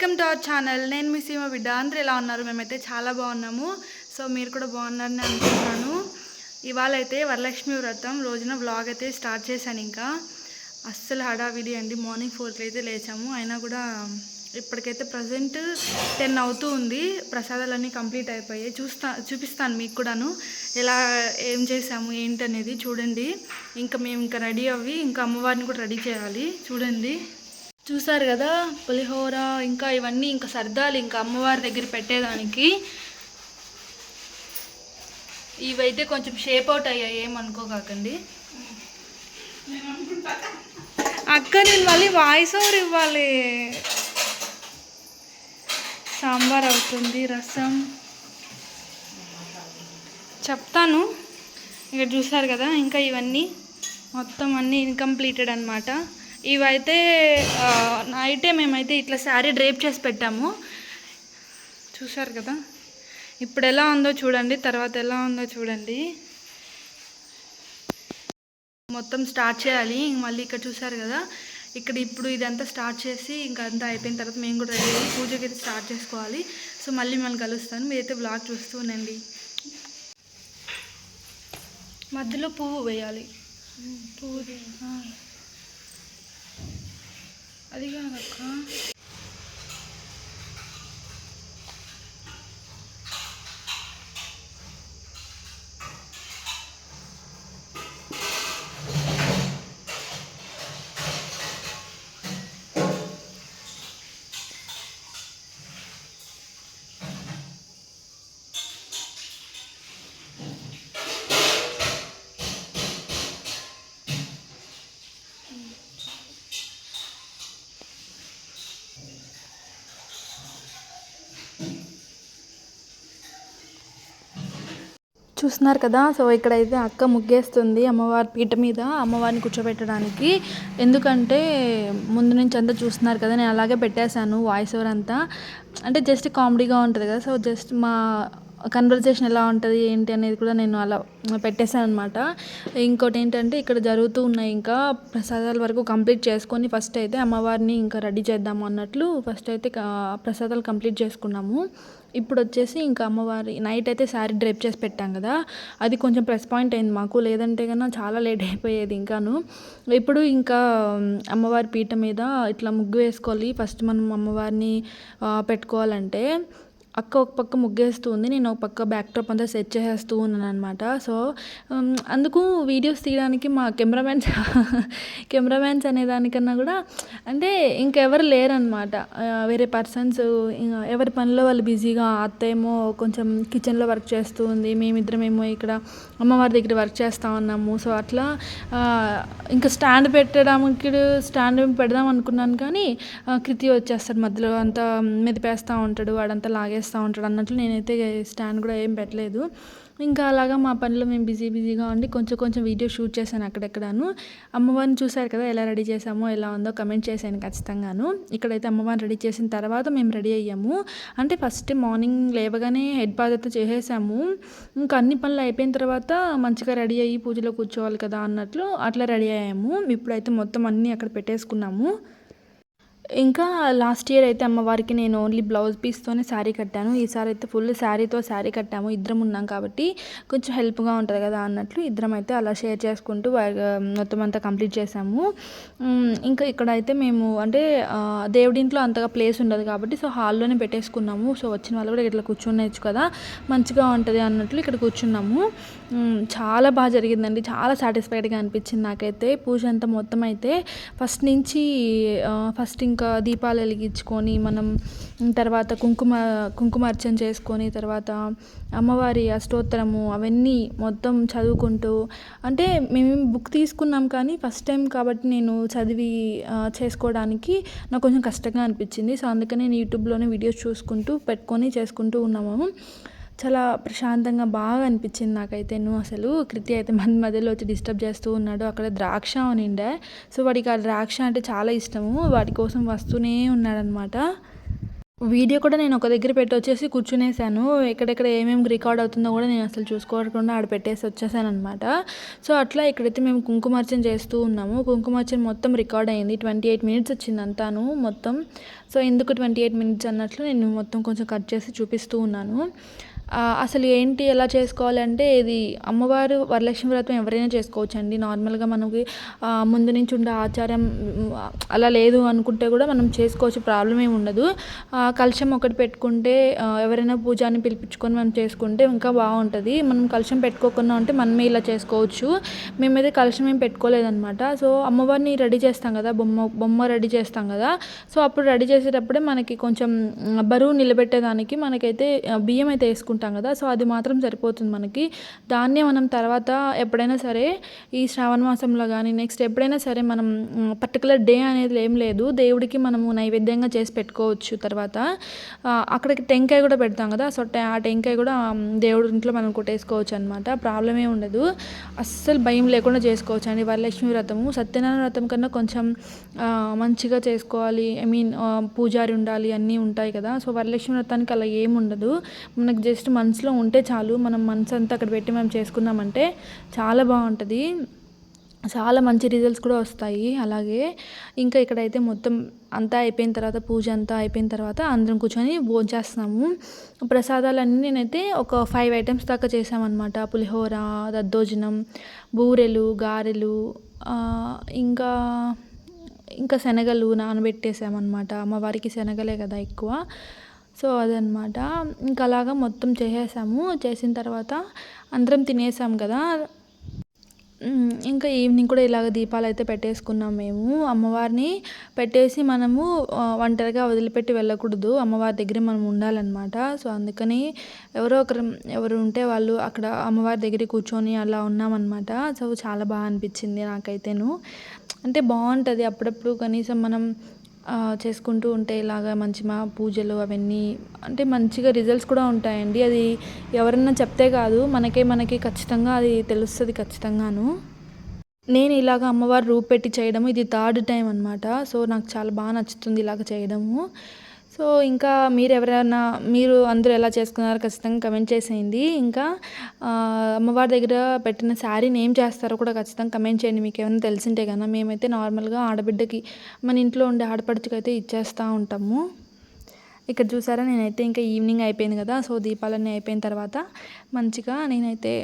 Welcome to our channel. నేను మీ సీమ బిడ్డ. అందరూ ఎలా ఉన్నారు? మేమైతే చాలా బాగున్నాము. సో మీరు కూడా బాగున్నారని అనుకుంటున్నాను. ఇవాళ అయితే వరలక్ష్మి వ్రతం. రోజున వ్లాగ్ అయితే స్టార్ట్ చేశాను ఇంకా. అస్సలు హడావిడి అండి. మార్నింగ్ ఫోర్కి అయితే లేచాము. అయినా కూడా ఇప్పటికైతే ప్రజెంట్ టెన్ అవుతూ ఉంది. ప్రసాదాలన్నీ కంప్లీట్ అయిపోయాయి. చూస్తా చూపిస్తాను మీకు కూడాను. ఎలా ఏం చేసాము ఏంటనేది చూడండి. ఇంకా మేము ఇంకా రెడీ అవ్వి ఇంకా అమ్మవారిని కూడా రెడీ చేయాలి. చూడండి. చూసారు కదా? పులిహోర ఇంకా ఇవన్నీ ఇంకా సర్దాలు ఇంకా అమ్మవారి దగ్గర పెట్టేదానికి. ఇవైతే కొంచెం షేప్ అవుట్ అయ్యాయి ఏమనుకోకండి అక్క నేను మళ్ళీ వాయిస్ ఓవర్ ఇవ్వాలి. సాంబార్ అవుతుంది రసం. చెప్తాను. ఇక్కడ చూసారు కదా ఇంకా ఇవన్నీ మొత్తం అన్నీ ఇన్కంప్లీటెడ్ అనమాట ఇవైతే నైటే మేమైతే ఇట్లా శారీ డ్రేప్ చేసి పెట్టాము. చూసారు కదా? ఇప్పుడు ఎలా ఉందో చూడండి తర్వాత ఎలా ఉందో చూడండి. మొత్తం స్టార్ట్ చేయాలి. మళ్ళీ ఇక్కడ చూసారు కదా? ఇక్కడ ఇప్పుడు ఇదంతా స్టార్ట్ చేసి ఇంకా అంతా అయిపోయిన తర్వాత మేము కూడా రెడీ అయ్యి పూజకి అయితే స్టార్ట్ చేసుకోవాలి. సో మళ్ళీ మిమ్మల్ని కలుస్తాను. మీరైతే బ్లాగ్ చూస్తూ ఉండండి. మధ్యలో పువ్వు వేయాలి. పువ్వు ఆ. అది చూస్తున్నారు కదా. సో ఇక్కడైతే అక్క ముగ్గేస్తుంది అమ్మవారి పీట మీద అమ్మవారిని కూర్చోబెట్టడానికి. ఎందుకంటే ముందు నుంచి అంతా చూస్తున్నారు కదా నేను అలాగే పెట్టేశాను వాయిస్ ఓవర్ అంతా. అంటే జస్ట్ కామెడీగా ఉంటుంది కదా. సో జస్ట్ మా కన్వర్జేషన్ ఎలా ఉంటుంది ఏంటి అనేది కూడా నేను అలా పెట్టేశాను అనమాట ఇంకోటి ఏంటంటే ఇక్కడ జరుగుతూ ఉన్నాయి ఇంకా ప్రసాదాల వరకు కంప్లీట్ చేసుకొని ఫస్ట్ అయితే అమ్మవారిని ఇంకా రెడీ చేద్దాము అన్నట్లు ఫస్ట్ అయితే ప్రసాదాలు కంప్లీట్ చేసుకున్నాము. ఇప్పుడు వచ్చేసి ఇంకా అమ్మవారి నైట్ అయితే శారీ డ్రైప్ చేసి పెట్టాం కదా. అది కొంచెం ప్రెస్ పాయింట్ అయింది మాకు. లేదంటే కన్నా చాలా లేట్ అయిపోయేది ఇంకాను. ఇప్పుడు ఇంకా అమ్మవారి పీట మీద ఇట్లా ముగ్గు వేసుకోవాలి. ఫస్ట్ మనం అమ్మవారిని పెట్టుకోవాలంటే అక్క ఒక పక్క ముగ్గేస్తూ ఉంది నేను ఒక పక్క బ్యాక్ డ్రాప్ అంతా సెట్ చేసేస్తూ ఉన్నాను అనమాట సో అందుకు వీడియోస్ తీయడానికి మా కెమెరామ్యాన్స్ కెమెరామ్యాన్స్ అనే దానికన్నా కూడా అంటే ఇంకెవరు లేరనమాట వేరే పర్సన్స్ ఎవరి పనిలో వాళ్ళు బిజీగా అత్త ఏమో కొంచెం కిచెన్లో వర్క్ చేస్తూ ఉంది మేమిద్దరమేమో ఇక్కడ అమ్మవారి దగ్గర వర్క్ చేస్తూ ఉన్నాము. సో అట్లా ఇంకా స్టాండ్ పెట్టడానికి స్టాండ్ పెడదాం అనుకున్నాను కానీ కృతి వచ్చేస్తాడు మధ్యలో అంతా మెదిపేస్తూ ఉంటాడు వాడంతా చేస్తూ ఉంటాడు అన్నట్లు నేనైతే స్టాండ్ కూడా ఏం పెట్టలేదు. ఇంకా అలాగా మా పనిలో మేము బిజీ బిజీగా ఉండి కొంచెం కొంచెం వీడియో షూట్ చేశాను అక్కడెక్కడాను. అమ్మవారిని చూశారు కదా ఎలా రెడీ చేసామో ఎలా ఉందో కమెంట్ చేశాను ఖచ్చితంగాను. ఇక్కడైతే అమ్మవారిని రెడీ చేసిన తర్వాత మేము రెడీ అయ్యాము. అంటే ఫస్ట్ మార్నింగ్ లేవగానే హెడ్ బాధ్యత చేసేసాము. ఇంకా అన్ని పనులు అయిపోయిన తర్వాత మంచిగా రెడీ అయ్యి పూజలో కూర్చోవాలి కదా అన్నట్లు అట్లా రెడీ అయ్యాము. ఇప్పుడైతే మొత్తం అన్నీ అక్కడ పెట్టేసుకున్నాము. ఇంకా లాస్ట్ ఇయర్ అయితే అమ్మవారికి నేను ఓన్లీ బ్లౌజ్ పీస్తోనే శారీ కట్టాను. ఈసారి అయితే ఫుల్ శారీతో శారీ కట్టాము. ఇద్దరం ఉన్నాం కాబట్టి కొంచెం హెల్ప్గా ఉంటుంది కదా అన్నట్లు ఇద్దరం అయితే అలా షేర్ చేసుకుంటూ మొత్తం అంతా కంప్లీట్ చేసాము. ఇంకా ఇక్కడ అయితే మేము అంటే దేవుడింట్లో అంతగా ప్లేస్ ఉండదు కాబట్టి సో హాల్లోనే పెట్టేసుకున్నాము. సో వచ్చిన వాళ్ళు కూడా ఇట్లా కూర్చునేచ్చు కదా మంచిగా ఉంటుంది అన్నట్లు ఇక్కడ కూర్చున్నాము. చాలా బాగా జరిగిందండి. చాలా సాటిస్ఫైడ్గా అనిపించింది నాకైతే. పూజ అంతా మొత్తం అయితే ఫస్ట్ నుంచి ఫస్ట్ ఇంకా దీపాలు వెలిగించుకొని మనం తర్వాత కుంకుమ కుంకుమార్చన చేసుకొని తర్వాత అమ్మవారి అష్టోత్తరము అవన్నీ మొత్తం చదువుకుంటూ అంటే మేము బుక్ తీసుకున్నాం కానీ ఫస్ట్ టైం కాబట్టి నేను చదివి చేసుకోవడానికి నాకు కొంచెం కష్టంగా అనిపించింది. సో అందుకని నేను యూట్యూబ్లోనే వీడియోస్ చూసుకుంటూ పెట్టుకొని చేసుకుంటూ ఉన్నాము. చాలా ప్రశాంతంగా బాగా అనిపించింది నాకైతే. నువ్వు అసలు కృతి అయితే మన మధ్యలో వచ్చి డిస్టర్బ్ చేస్తూ ఉన్నాడు. అక్కడ ద్రాక్ష ఉనిండే సో వాడికి ఆ ద్రాక్ష అంటే చాలా ఇష్టము. వాటి కోసం వస్తూనే ఉన్నాడనమాట. వీడియో కూడా నేను ఒక దగ్గర పెట్టి వచ్చేసి కూర్చునేసాను. ఎక్కడెక్కడ ఏమేమి రికార్డ్ అవుతుందో కూడా నేను అసలు చూసుకోకుండా ఆడ పెట్టేసి వచ్చేసాను అనమాట. సో అట్లా ఇక్కడైతే మేము కుంకుమార్చన చేస్తూ ఉన్నాము. కుంకుమార్చన మొత్తం రికార్డ్ అయింది. ట్వంటీ ఎయిట్ మినిట్స్ వచ్చింది అంతాను మొత్తం. సో ఎందుకు ట్వంటీ ఎయిట్ మినిట్స్ అన్నట్లు నేను మొత్తం కొంచెం కట్ చేసి చూపిస్తూ ఉన్నాను. అసలు ఏంటి ఎలా చేసుకోవాలంటే ఇది అమ్మవారు వరలక్ష్మి వ్రతం ఎవరైనా చేసుకోవచ్చు అండి నార్మల్గా మనకి ముందు నుంచి ఉండే ఆచారం అలా లేదు అనుకుంటే కూడా మనం చేసుకోవచ్చు ప్రాబ్లం ఏమి ఉండదు. ఆ, కలశం ఒకటి పెట్టుకుంటే ఎవరైనా పూజాని పిలిపించుకొని మనం చేసుకుంటే ఇంకా బాగుంటుంది. మనం కలశం పెట్టుకోకుండా ఉంటే మనమే ఇలా చేసుకోవచ్చు. మేమైతే కలశం ఏం పెట్టుకోలేదన్నమాట. సో అమ్మవారిని రెడీ చేస్తాం కదా బొమ్మ బొమ్మ రెడీ చేస్తాం కదా. సో అప్పుడు రెడీ చేసేటప్పుడే మనకి కొంచెం బరువు నిలబెట్టేదానికి మనకైతే బియ్యం అయితే వేసుకుంటాం. కదా. సో అది మాత్రం సరిపోతుంది మనకి. దాన్నే మనం తర్వాత ఎప్పుడైనా సరే ఈ శ్రావణ మాసంలో కానీ నెక్స్ట్ ఎప్పుడైనా సరే మనం పర్టికులర్ డే అనేది ఏం లేదు. దేవుడికి మనము నైవేద్యంగా చేసి పెట్టుకోవచ్చు తర్వాత. అక్కడికి టెంకాయ కూడా పెడతాం కదా. సో ఆ టెంకాయ కూడా దేవుడి ఇంట్లో మనం కొట్టేసుకోవచ్చు అనమాట ప్రాబ్లం ఏమి ఉండదు. అస్సలు భయం లేకుండా చేసుకోవచ్చు. అండి వరలక్ష్మి వ్రతము సత్యనారాయణ వ్రతం కన్నా కొంచెం మంచిగా చేసుకోవాలి. ఐ మీన్ పూజారి ఉండాలి అన్నీ ఉంటాయి కదా. సో వరలక్ష్మి వ్రతానికి అలా ఏమి ఉండదు. మనకు జస్ట్ మనసులో ఉంటే చాలు మనం మనసు అంతా అక్కడ పెట్టి మనం చేసుకున్నామంటే చాలా బాగుంటుంది. చాలా మంచి రిజల్ట్స్ కూడా వస్తాయి. అలాగే ఇంకా ఇక్కడైతే మొత్తం అంతా అయిపోయిన తర్వాత పూజ అంతా అయిపోయిన తర్వాత అందరం కూర్చొని భోంచేస్తున్నాము ప్రసాదాలన్నీ నేనైతే ఒక ఫైవ్ ఐటమ్స్ దాకా చేసామన్నమాట పులిహోర దద్దోజనం బూరెలు గారెలు ఇంకా ఇంకా శనగలు నానబెట్టేసామన్నమాట. అమ్మవారికి శనగలే కదా ఎక్కువ. సో అదనమాట ఇంకా అలాగా మొత్తం చేసేసాము. చేసిన తర్వాత అందరం తినేసాం కదా. ఇంకా ఈవినింగ్ కూడా ఇలాగ దీపాలు అయితే పెట్టేసుకున్నాం మేము. అమ్మవారిని పెట్టేసి మనము ఒంటరిగా వదిలిపెట్టి వెళ్ళకూడదు. అమ్మవారి దగ్గర మనం ఉండాలన్నమాట. సో అందుకని ఎవరో ఒకరు ఎవరు ఉంటే వాళ్ళు అక్కడ అమ్మవారి దగ్గర కూర్చొని అలా ఉన్నామన్నమాట. సో చాలా బాగా అనిపించింది నాకైతేను. అంటే బాగుంటుంది అప్పుడప్పుడు కనీసం మనం చేసుకుంటూ ఉంటే ఇలాగా మంచి మా పూజలు అవన్నీ అంటే మంచిగా రిజల్ట్స్ కూడా ఉంటాయండి. అది ఎవరన్నా చెప్తే కాదు మనకే మనకి ఖచ్చితంగా అది తెలుస్తుంది ఖచ్చితంగాను. నేను ఇలాగ అమ్మవారు రూపెట్టి చేయడం చేయడము ఇది థర్డ్ టైం అనమాట సో నాకు చాలా బాగా నచ్చుతుంది ఇలాగ చేయడము. సో ఇంకా మీరు ఎవరైనా మీరు అందరూ ఎలా చేసుకున్నారో ఖచ్చితంగా కమెంట్ చేసేయండి. ఇంకా అమ్మవారి దగ్గర పెట్టిన శారీని ఏం చేస్తారో కూడా ఖచ్చితంగా కమెంట్ చేయండి. మీకు ఏమైనా తెలిసింటే కన్నా మేమైతే నార్మల్గా ఆడబిడ్డకి మన ఇంట్లో ఉండే ఆడపడుచుకైతే అయితే ఇచ్చేస్తూ ఉంటాము. ఇక్కడ చూసారా నేనైతే ఇంకా ఈవినింగ్ అయిపోయింది కదా సో దీపాలన్నీ అయిపోయిన తర్వాత మంచిగా నేనైతే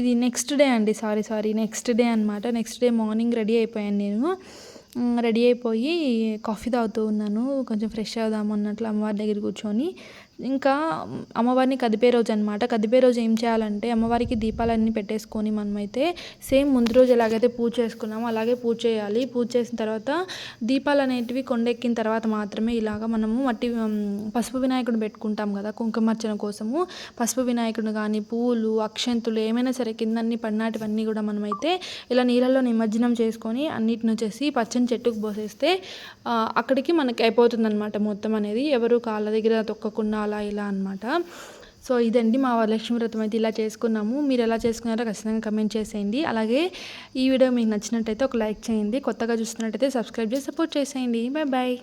ఇది నెక్స్ట్ డే అండి. సారీ సారీ నెక్స్ట్ డే అనమాట నెక్స్ట్ డే మార్నింగ్ రెడీ అయిపోయాను నేను. రెడీ అయిపోయి కాఫీ తాగుతూ ఉన్నాను. కొంచెం ఫ్రెష్ అవుదాము అన్నట్లు అమ్మవారి దగ్గర కూర్చొని ఇంకా అమ్మవారిని కదిపే రోజు అనమాట కదిపే రోజు ఏం చేయాలంటే అమ్మవారికి దీపాలన్నీ పెట్టేసుకొని మనమైతే సేమ్ ముందు రోజు ఎలాగైతే పూజ చేసుకున్నామో అలాగే పూజ చేయాలి. పూజ చేసిన తర్వాత దీపాలు అనేటివి కొండెక్కిన తర్వాత మాత్రమే ఇలాగ మనము మట్టి పసుపు వినాయకుడు పెట్టుకుంటాం కదా కుంకుమార్చన కోసము. పసుపు వినాయకుడు కానీ పూలు అక్షంతులు ఏమైనా సరే కిందన్ని పడినాటివన్నీ కూడా మనమైతే ఇలా నీళ్ళల్లో నిమజ్జనం చేసుకొని అన్నిటిని వచ్చేసి పచ్చని చెట్టుకు పోసేస్తే అక్కడికి మనకి అయిపోతుంది అనమాట మొత్తం అనేది. ఎవరు కాళ్ళ దగ్గర తొక్కకుండా అలా ఇలా అనమాట సో ఇదండి మా వరలక్ష్మి వ్రతం అయితే ఇలా చేసుకున్నాము. మీరు ఎలా చేసుకున్నారో ఖచ్చితంగా కమెంట్ చేసేయండి. అలాగే ఈ వీడియో మీకు నచ్చినట్టయితే ఒక లైక్ చేయండి. కొత్తగా చూస్తున్నట్టయితే సబ్స్క్రైబ్ చేసి సపోర్ట్ చేసేయండి. Bye bye.